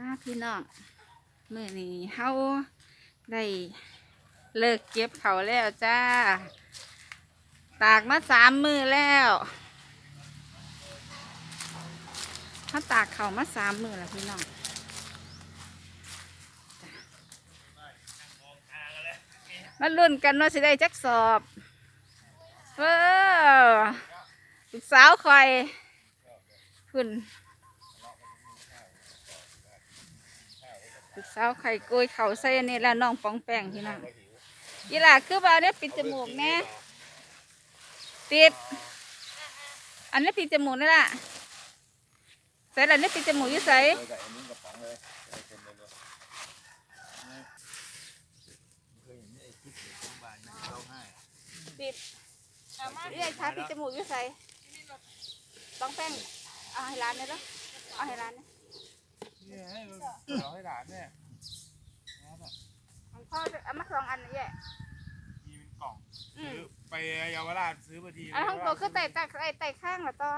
มาพี่น้องมื่อนี้เฮาได้เลิกเก็บเขาแล้วจ้า ตากมาสามมือแล้วเขาตากเขามาสามมือแล้วพี่น้องมาลุ้นกันว่าสิได้จักสอบเออสาวคอยคุณ ลูกสาวไข่กล้วยเขาใส่อันนี่แล้วน้องปองแป้งพี่น้องยีหล่าคือว่าเนี่ยปิดจมูกแน่ปิด อันนี้ปิดจมูกนี่ล่ะใส่แล้วนี่ปิดจมูกยู่ใส่เลยกับไอ้นิ้งกระป๋องเลยเอาเต็มเลยเลยเคยเห็นไอ้คลิปเด็กโรงพยาบาลนั่งร้องไห้ปิดเรียช้าปิดจมูกยู่ใส่ปองแป้งเอาให้ร้านเลยเด้อเอาให้ร้านเนี่ย เนี่ยให้เราให้หลานเนี่ยของพ่อเอามาสองอันนี่แย่มีเป็นกล่องอืมซื้อไปเยาวราชซื้อพอดีอันของโตคือไต่ตักไต่ไต่ข้างละต่อ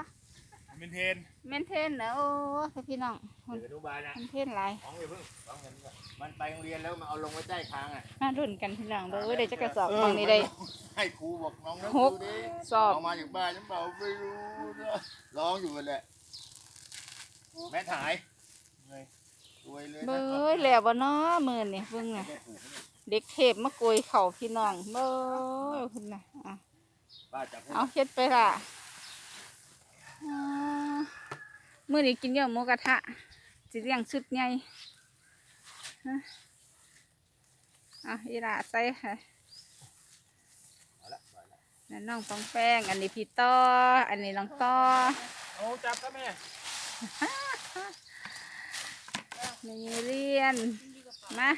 เป็นเทนเมนเทนเนอะโอ้พี่น้องเด็กอนุบาลนะเมนเทนหลายของอย่าเพิ่งของเงินก่อนมันไปโรงเรียนแล้วมันเอาลงไว้ใต้คางอะมารุ่นกันพี่น้องเด้อได้จะกระสอบบางนี้ได้ ให้ครูบอกน้องนะหกดูดิสอบ เอามาจากบ้านฉันเปล่าไม่รู้นะร้องอยู่นั่นแหละแม่ถ่ายเลย รวยเลยเบ้นะยแล้วบ่เนาะมื้อนี่เบิ่งน่ะแม่ถูกไหมเนี่ยเด็กเทพมาโกยเข่าพี่น้องเบ้ยพุ่นน่ะอะ ป้าจับให้เอาเฮ็ดไปล่ะอ่ามื้อนี้กินเยอะหมูกระทะสิเลี้ยงชุดใหญ่ฮะเอะอีหล่าใส่ค่ะ เอาละปล่อยละนั่นน้องปองแป้ง อันนี้พี่ต้อ อันนี้น้องต้อ เอาจับซะแม่ นี่เรียน มา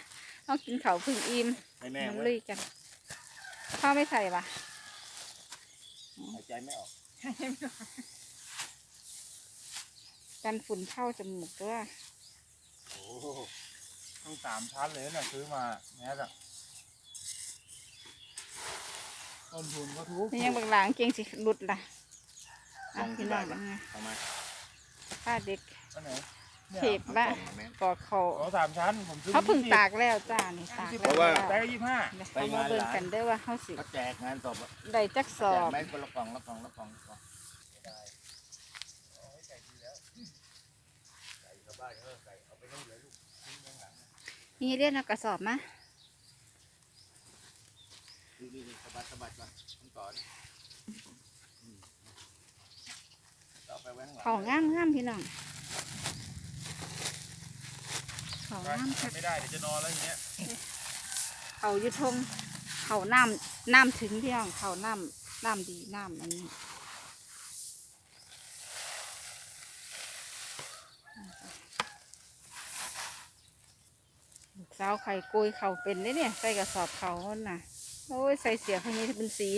ต้องกินข้าวพึ่งอิ่มให้แม่น้ำไว้ลุยกันพ่อไม่ใส่ปะหายใจไม่ออก กันฝุ่นเข้าจมูกด้วยโอ้โหต้องสามชั้นเลยน่ะซื้อมาแม่จ้ะต้นทุนก็ทุกนี่ยังบางหลังเกงสิหลุดล่ะอะพี่น้องเป็นไงเอามาป้าเด็กอันไหน เนี่ยเทปละเอากล่องมาแม่กอเขาเอาสามชั้นผมซื้อเขาเพึ่งตากแล้วจ้านี่ตากสิบแล้วเพราะว่าได้ยี่สิบห้าเดี๋ยวเขามาเบิ่งกันเด้อว่าเขาสิเขาแจกงานศพอะได้จักสอแจกบ ไหมคนละกล่องละกล่องละกล่องละกล่องได้ใส่เข้าบ้านเออใส่เอาไปนู่นเลยลูกทิ้งข้างหลังนะนี่เรียนเอากระสอบมานี่นี่นี่สะบัดสะบัดก่อนต้องต่อนี่อืมเอาไปไว้ข้างหลังเขางามงามพี่น้อง เขางามคักไม่ได้เดี๋ยวจะนอนแล้วอย่างเงี้ยเขาอยุทงเขาน้ำน้ำถึงพี่น้องเขาน้ำน้ำดีน้ำอันนี้ลูกสาวไข่กุยเขาเป็นเด้เนี่ยใส่กระสอบเขาหั่นน่ะโอ้ยใส่เสียพวกนี้เป็นสี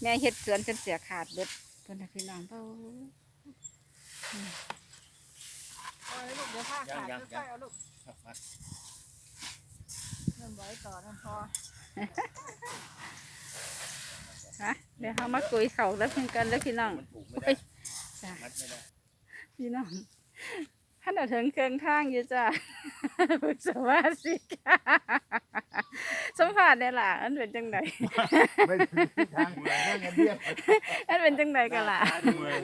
แม่เฮ็ดสวนจนเสียขาดเบิดเพิ่นน่ะพี่น้องเพิ่น เอาเลยลูกเดี๋ยวผ้ายังขาดยังค่ยัอยงๆเอาลูกมาเริ่มไว้ต่อนั่นพอฮะเดี๋ยวเขามากุยเขาแล้วเพิ่งกันแล้วพี่น้อง มันผูกไม่ได้จ้ะ มัดไม่ได้พี่น้องท่านเอาถึงเครื่องข้างอยู่จ้ะฝึกสมาสิกสัมผัส ได้ล่ะอันเป็นจังไดไม่ถึงที่ทางเลยนั่งกันเรียบอันเป็นจังไดกันล่ะเมื่อย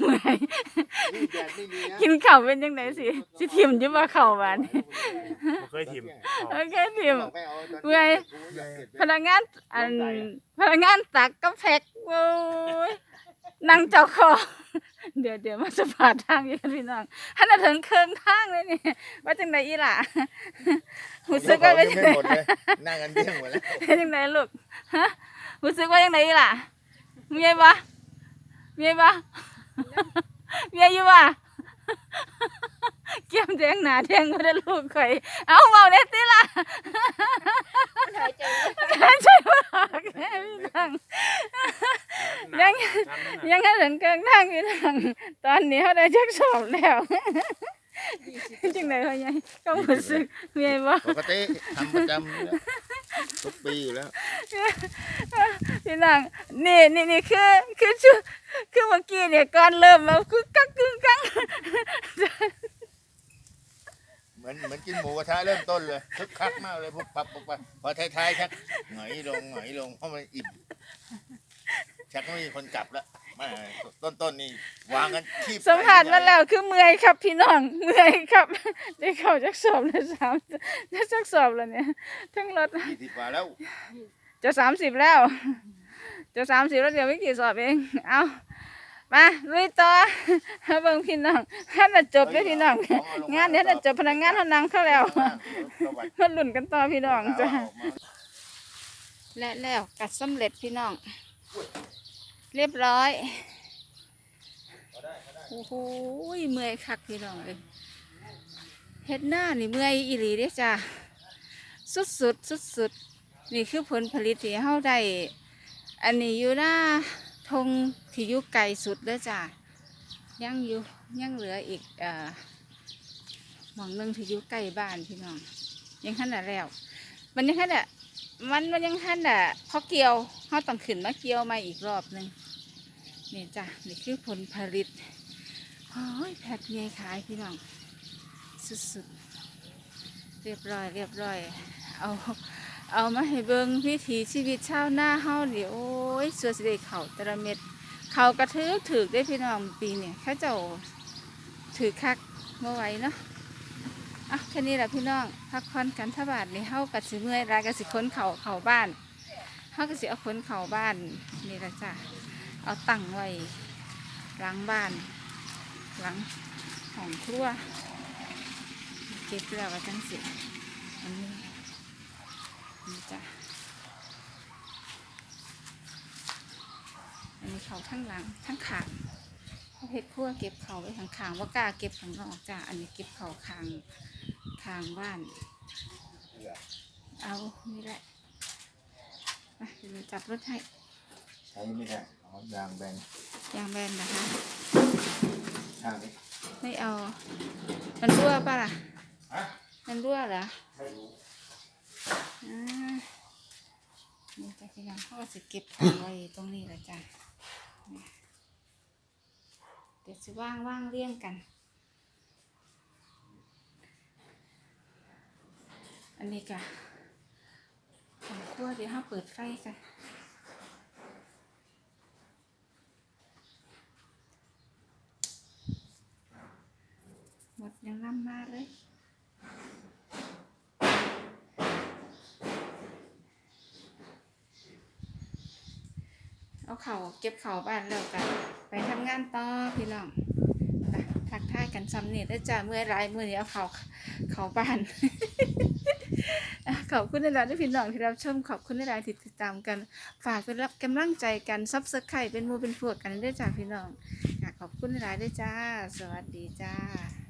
เมื่อยนี่แดดไม่มีนะกินข้าวเป็นจังไดสิสิทิมอยู่บ่เข้าบ้านผมเคยถิ่มโอเคทิมไม่เอาตอนเมื่อยอยากเก็บพนักงานอันพนักงานตักก็แพ็กโอ้ย นั่งเจ้าของเดี๋ยวเดี๋ยวมาสะพานทางอีกพี่น้องท่านเอาถึงเครื่องทางเลยนี่ว่าจังไดอีหล่ะรู้สึกว่าเป็นยังไม่หมดเลยนั่งกันเดี้ยงหมดแล้วเป็นยังไงลูกฮะรู้สึกว่ายังไงล่ะเมียปะเมียปะเมียอยู่ปะเกี่ยมแดงหนาแดงมาได้ลูกข่อยเอาเมาเน็ตติล่ะหายใจใช่ปะแม่พี่นัง ยังชั้นนั้นน่ะยังให้ถึงเกิงทางพี่นังตอนนี้เขาได้จักสอบแล้วจังไหนเขายังก็รู้สึกเมียปะปกติทำประจำอยู่แล้วทุกปีอยู่แล้วพี่นางนี่นี่นี่คือคือชื่อคือเมื่อกี้เนี่ยก่อนเริ่มมาคือกักกึ่งกังเหมือนเหมือนกินหมูกระทะเริ่มต้นเลยคึกคักมากเลยปุ๊บปั๊บปุ๊บปั๊บพอท้ายๆชักหงอยลงหงอยลงเพราะมันอิ่ม ชักไม่มีคนกลับแล้วมาต้นต้นๆนี่วางกันคีบสัมผัสมาแล้วคือเมื่อยครับพี่น้องเมื่อยครับได้เข้าจักสอบแล้วสามได้จักสอบแล้วเนี่ยทั้งรถยี่สิบกว่าแล้วจะสามสิบแล้ว จะสามสิบแล้วเดี๋ยวไม่กี่สอบเองเอามาลุยต่อมาเบิ่งพี่น้องท่านน่ะจบเลยพี่น้องงานเนี้ยน่ะจบพนักงานเขานั่งเข้าแล้วมาลุ้นกันต่อพี่น้องจ้ะและแล้วกัดสำเร็จพี่น้อง เรียบร้อยโอ้โหเมื่อยคักพี่น้องเลยเฮ็ดหน้านี่เมื่อยอีหลีเด้จ้ะสุดสุดสุดสุดนี่คือผลผลิตที่เฮาได้ อันนี้อยู่หน้าทงที่อยู่ไกลสุดเด้อจ้ะยังอยู่ยังเหลืออีกเอ่อมองหนึงที่อยู่ใกล้บ้านพี่น้อง ยังขันน่ะแล้ว มันยังขันน่ะมันมันยังขันน่ะพอเกี่ยว เขาต้องขึ้นมาเกี่ยวมาอีกรอบหนึ่งนี่จ้ะนี่คือผลผลิตโอ้ยแพ็คใหญ่ขายพี่น้องสุดๆเรียบร้อยเรียบร้อย เอาเอามาให้เบิงวิถีชีวิตชาวนาเฮาเดิโอ้ยสวยสิได้เขาต่ละเม็ดเขากระถือถือได้พี่น้องปีเนี่ยข้าเจ้าถือคักเมื่อไหวเนาะอะแค่นี้แหละพี่น้องพักผ่อนกันถ้าบาทในเฮากับสิเมื่อยรายกับสิค้นเข่าเข่าบ้าน เฮากับสิเอาคนเข่าบ้านนี่ละจ้ะเอาตั้งไว้หลังบ้านหลังห้องครัวเก็บแล้วก็จังสิอันนี้นี่จ้ะอันนี้เขาทั้งหลังทั้งขางเขาเฮ็ดครัวเก็บเขาไว้ข้างขางว่ากล้าเก็บข้างนอกจ้ะอันนี้เก็บเขาขางทางบ้าน เอานี่แหละ มาเดี๋ยวหนูจับรถให้ใช้ไม่ได้เอายางแบนยางแบนนะคะทางนี้ไม่เอา มันรั่วป่ะล่ะฮะมันรั่วเหรอไม่รู้อ่านี่จะพยายามเขาก็จะเก็บของไว้ตรงนี้แหละจ้ะนี่เดี๋ยวจะว่างว่างๆเรียงกัน อันนี้กะ ของครัวเดี๋ยวห้าเปิดไฟกันหมดยังน้ำมาเลยเอาเข่าเก็บเข่าบ้านแล้วกัน ไปทำงานต่อพี่น้องทักทายกันซ้ำเนี่ยได้จ้าเมื่อไรเมื่อนี้เอาเข่าเข่าบ้าน ขอบคุณในรายที่พี่น้องที่รับชมขอบคุณในรายที่ติดตามกัน ฝากเป็นรับกำลังใจกันซับสไครเป็นมูเป็นพวกกันด้วยจ้าพี่น้องขอบคุณในรายด้วยจ้า สวัสดีจ้า